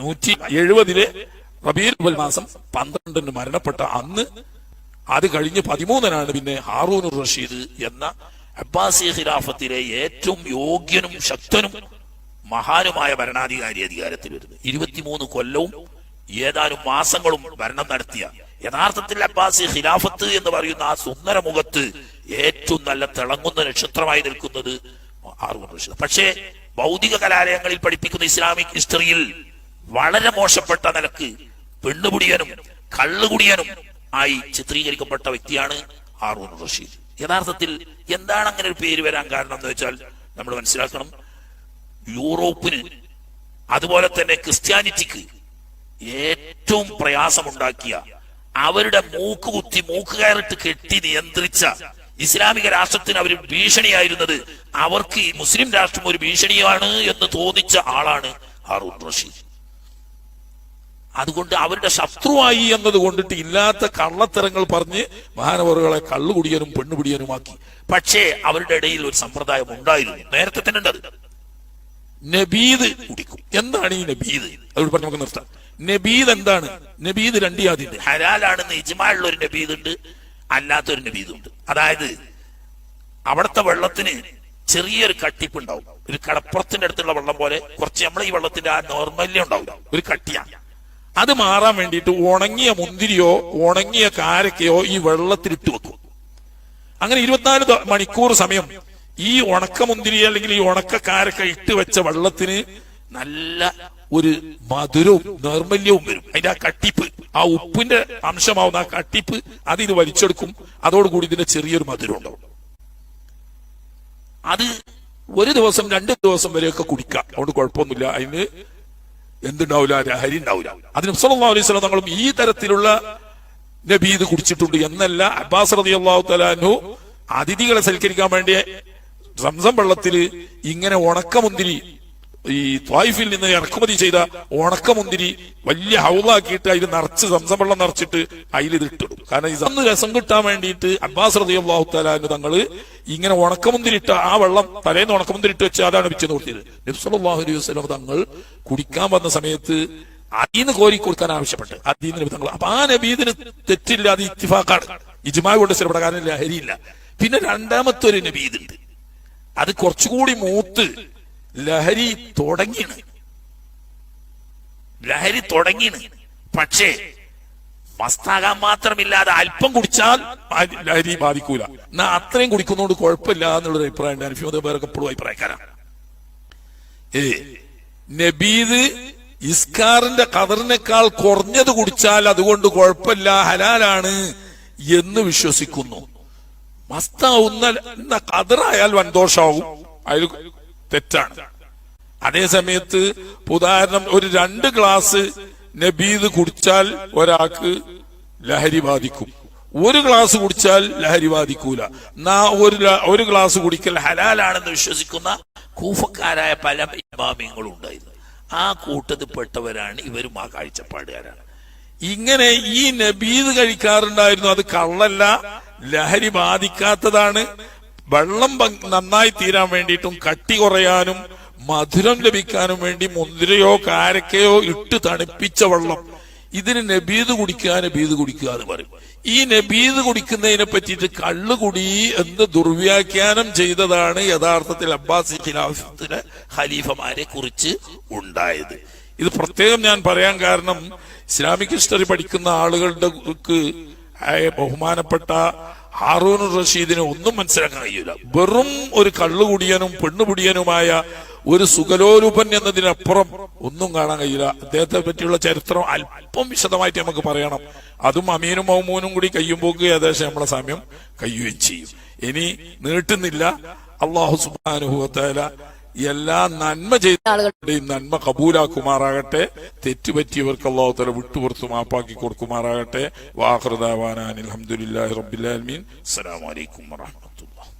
നൂറ്റി എഴുപതിലെ റബീൽ മാസം പന്ത്രണ്ടിന് മരണപ്പെട്ട അന്ന് അത് കഴിഞ്ഞ് പതിമൂന്നിനാണ് പിന്നെ ഹാറൂൻ റഷീദ് എന്ന അബ്ബാസി ഖിലാഫത്തിലെ ഏറ്റവും യോഗ്യനും ശക്തനും മഹാനുമായ ഭരണാധികാരി അധികാരത്തിൽ വരുന്നത്. ഇരുപത്തിമൂന്ന് കൊല്ലവും ഏതാനും മാസങ്ങളും ഭരണം നടത്തിയ യഥാർത്ഥത്തിൽ അബ്ബാസി ഖിലാഫത്ത് എന്ന് പറയുന്ന ആ സുന്ദര മുഖത്ത് ഏറ്റവും നല്ല തിളങ്ങുന്ന നക്ഷത്രമായി നിൽക്കുന്നത് ഹാറൂൻ റഷീദ്. പക്ഷേ ഭൗതിക കലാലയങ്ങളിൽ പഠിപ്പിക്കുന്ന ഇസ്ലാമിക് ഹിസ്റ്ററിയിൽ വളരെ മോശപ്പെട്ട നിലയ്ക്ക് പെണ്ണുകുടിയനും കള്ളുകുടിയനും ആയി ചിത്രീകരിക്കപ്പെട്ട വ്യക്തിയാണ് ആറൂർ റഷീദ്. യഥാർത്ഥത്തിൽ എന്താണ് അങ്ങനെ ഒരു പേര് വരാൻ കാരണം എന്ന് വെച്ചാൽ നമ്മൾ മനസ്സിലാക്കണം യൂറോപ്പിന് അതുപോലെ തന്നെ ക്രിസ്ത്യാനിറ്റിക്ക് ഏറ്റവും പ്രയാസമുണ്ടാക്കിയ അവരുടെ മൂക്ക് കുത്തി മൂക്ക് കയറിട്ട് കെട്ടി നിയന്ത്രിച്ച ഇസ്ലാമിക രാഷ്ട്രത്തിന് അവർ ഭീഷണിയായിരുന്നത് അവർക്ക് മുസ്ലിം രാഷ്ട്രം ഒരു ഭീഷണിയാണ് എന്ന് തോന്നിച്ച ആളാണ് ഹാറൂൺ റഷീദ്. അതുകൊണ്ട് അവരുടെ ശത്രുവായി എന്നത് കൊണ്ടിട്ട് ഇല്ലാത്ത കള്ളത്തരങ്ങൾ പറഞ്ഞ് മഹാനവറുകളെ കള്ളുകുടിയനും പെണ്ണുപിടിയനുമാക്കി പക്ഷേ അവരുടെ ഇടയിൽ ഒരു സമ്പ്രദായം ഉണ്ടായിരുന്നു. നേരത്തെ തന്നെ ഉണ്ടത് നബീദ് കുടിക്കും. എന്താണ് ഈ നബീദ്? അതോട് പറഞ്ഞു നമുക്ക് നിർത്താം. നബീദ് എന്താണ്? നബീദ് രണ്ട് യാതിണ്ട് ഹരാലാണെന്ന് ഇജ്മാലുള്ള ഒരു നബീദ് ഉണ്ട് അല്ലാത്തൊരു നബീദ് ഉണ്ട് അതായത് അവിടുത്തെ വെള്ളത്തിന് ചെറിയൊരു കട്ടിപ്പ് ഉണ്ടാവും ഒരു കടപ്പുറത്തിന്റെ അടുത്തുള്ള വെള്ളം പോലെ കുറച്ച് നമ്മളെ ഈ വെള്ളത്തിന്റെ ആ നോർമലി ഉണ്ടാവും. ഒരു കട്ടിയാണ്. അത് മാറാൻ വേണ്ടിയിട്ട് ഉണങ്ങിയ മുന്തിരിയോ ഉണങ്ങിയ കാരക്കയോ ഈ വെള്ളത്തിലിട്ട് വെക്കും. അങ്ങനെ ഇരുപത്തിനാല് മണിക്കൂർ സമയം ഈ ഉണക്ക മുന്തിരി അല്ലെങ്കിൽ ഈ ഉണക്ക കാരക്ക ഇട്ട് വെച്ച വെള്ളത്തിന് നല്ല ഒരു മധുരവും നൈർമല്യവും വരും. അതിന്റെ ആ കട്ടിപ്പ് ആ ഉപ്പിന്റെ അംശമാവുന്ന ആ കട്ടിപ്പ് അത് ഇത് വലിച്ചെടുക്കും. അതോടുകൂടി ഇതിന്റെ ചെറിയൊരു മധുരം ഉണ്ടാവും. അത് ഒരു ദിവസം രണ്ട് ദിവസം വരെയൊക്കെ കുടിക്കാം. അതുകൊണ്ട് കുഴപ്പമൊന്നുമില്ല. അതിന് എന്തുണ്ടാവില്ല? ലഹരി ഉണ്ടാവില്ല. അതിന് അലൈഹി വസല്ലം തങ്ങളും ഈ തരത്തിലുള്ള നബി ഇത് കുടിച്ചിട്ടുണ്ട് എന്നല്ല അബ്ബാസ് റതി അള്ളാഹു തലാനു അതിഥികളെ സൽക്കരിക്കാൻ വേണ്ടി സംസം വെള്ളത്തിൽ ഇങ്ങനെ ഉണക്കമുന്തിരി ഈ ത്വായിഫിൽ നിന്ന് ഇറക്കുമതി ചെയ്ത ഉണക്കമുന്തിരി വലിയ ഹൗളാക്കിയിട്ട് അതിൽ നിറച്ച് സംസം വെള്ളം നിറച്ചിട്ട് അതിൽ ഇത് ഇട്ടിടും കാരണം ഇതൊന്ന് രസം കിട്ടാൻ വേണ്ടിയിട്ട് അബ്ബാസ് റതി അള്ളാഹു തങ്ങൾ ഇങ്ങനെ ഉണക്കമുന്തിരി ഇട്ട ആ വെള്ളം തലേന്ന് ഉണക്കമുന്തിരിട്ട് വെച്ച് അതാണ് വെച്ചെന്ന് കൊടുത്തത് നബ്സലാഹു അലൈഹി വസ്ലം തങ്ങൾ കുടിക്കാൻ വന്ന സമയത്ത് അതീന്ന് കോരി കൊടുക്കാൻ ആവശ്യപ്പെട്ട്. അതീന്ന് നബി തങ്ങൾ അപ്പൊ ആ നബീദിന് തെറ്റില്ല അത് ഇത്തിഫാക്കാണ് ഇജ്മാ കൊണ്ട് സ്ഥിരപ്പെട്ട കാരണം ലഹരിയില്ല. പിന്നെ രണ്ടാമത്തെ ഒരു നബീദ് ഉണ്ട്. അത് കുറച്ചുകൂടി മൂത്ത് ലഹരി തുടങ്ങിയാണ് ലഹരി തുടങ്ങിയാണ് പക്ഷേ മസ്താകാൻ മാത്രമില്ലാതെ അല്പം കുടിച്ചാൽ ലഹരി ബാധിക്കൂല. എന്നാ അത്രയും കുടിക്കുന്നതുകൊണ്ട് കുഴപ്പമില്ല എന്നുള്ളൊരു അഭിപ്രായം ഉണ്ട്. അനഫിമത് പേരൊക്കെ എപ്പോഴും അഭിപ്രായക്കാരാണ്. ഏ നബീദ് ഇസ്കാറിന്റെ കതറിനേക്കാൾ കുറഞ്ഞത് കുടിച്ചാൽ അതുകൊണ്ട് കുഴപ്പമില്ല ഹലാലാണ് എന്ന് വിശ്വസിക്കുന്നു. മസ്താവുന്ന കതറായാൽ വൻദോഷാവും. അതിൽ തെറ്റാണ്. അതേ സമയത്ത് ഉദാഹരണം ഒരു രണ്ട് ഗ്ലാസ് നബീദ് കുടിച്ചാൽ ഒരാൾക്ക് ലഹരി ബാധിക്കും. ഒരു ഗ്ലാസ് കുടിച്ചാൽ ലഹരി ബാധിക്കൂല. നാ ഒരു ഒരു ഗ്ലാസ് കുടിക്കൽ ഹലാലാണെന്ന് വിശ്വസിക്കുന്ന കൂഫക്കാരായ പല ഇമാമിയങ്ങളും ഉണ്ടായിരുന്നു. ആ കൂട്ടത്തിൽ പെട്ടവരാണ് ഇവരും ആ കാഴ്ചപ്പാടുകാരാണ്. ഇങ്ങനെ ഈ നബീദ് കഴിക്കാറുണ്ടായിരുന്നു. അത് കള്ളല്ല ലഹരി ബാധിക്കാത്തതാണ്. വെള്ളം നന്നായി തീരാൻ വേണ്ടിയിട്ടും കട്ടി കുറയാനും മധുരം ലഭിക്കാനും വേണ്ടി മുന്തിരയോ കാരക്കയോ ഇട്ട് തണുപ്പിച്ച വെള്ളം. ഇതിന് നബീത് കുടിക്കുക നബീത് കുടിക്കുക എന്ന് പറയും. ഈ നബീത് കുടിക്കുന്നതിനെ പറ്റിയിട്ട് കള്ളുകുടി എന്ന് ദുർവ്യാഖ്യാനം ചെയ്തതാണ് യഥാർത്ഥത്തിൽ അബ്ബാസി ഖിലാഫത്തിലെ ഖലീഫമാരെ കുറിച്ച് ഉണ്ടായത്. ഇത് പ്രത്യേകം ഞാൻ പറയാൻ കാരണം ഇസ്ലാമിക് ഹിസ്റ്ററി പഠിക്കുന്ന ആളുകളുടെ ബഹുമാനപ്പെട്ട ഹാറൂൻ റഷീദിനെ ഒന്നും മനസ്സിലാക്കാൻ കഴിയില്ല. വെറും ഒരു കള്ളുകുടിയനും പെണ്ണുപിടിയനുമായ ഒരു സുഗലോരൂപൻ എന്നതിനപ്പുറം ഒന്നും കാണാൻ കഴിയില്ല. അദ്ദേഹത്തെ പറ്റിയുള്ള ചരിത്രം അല്പം വിശദമായിട്ട് നമുക്ക് പറയണം. അതും അമീനും മൗമൂനും കൂടി കയ്യുമ്പോക്ക് ഏകദേശം നമ്മളെ സമയം കയ്യുകയും ചെയ്യും. ഇനി നീട്ടുന്നില്ല. അള്ളാഹു സുബാനുഭവത്തേല എല്ലാ നന്മ ചെയ്ത ആളുകളുടെയും നന്മ കബൂലാക്കുമാറാകട്ടെ. തെറ്റുപറ്റിയവർക്ക് അള്ളാഹുത്തല തല വിട്ടുപുറത്ത് മാപ്പാക്കി കൊടുക്കുമാറാകട്ടെ. വാഹൃദാവാനാൻ അലഹമുല്ലാഹി അസലാ അസ്സലാമലൈക്കും വറഹമത്തുള്ള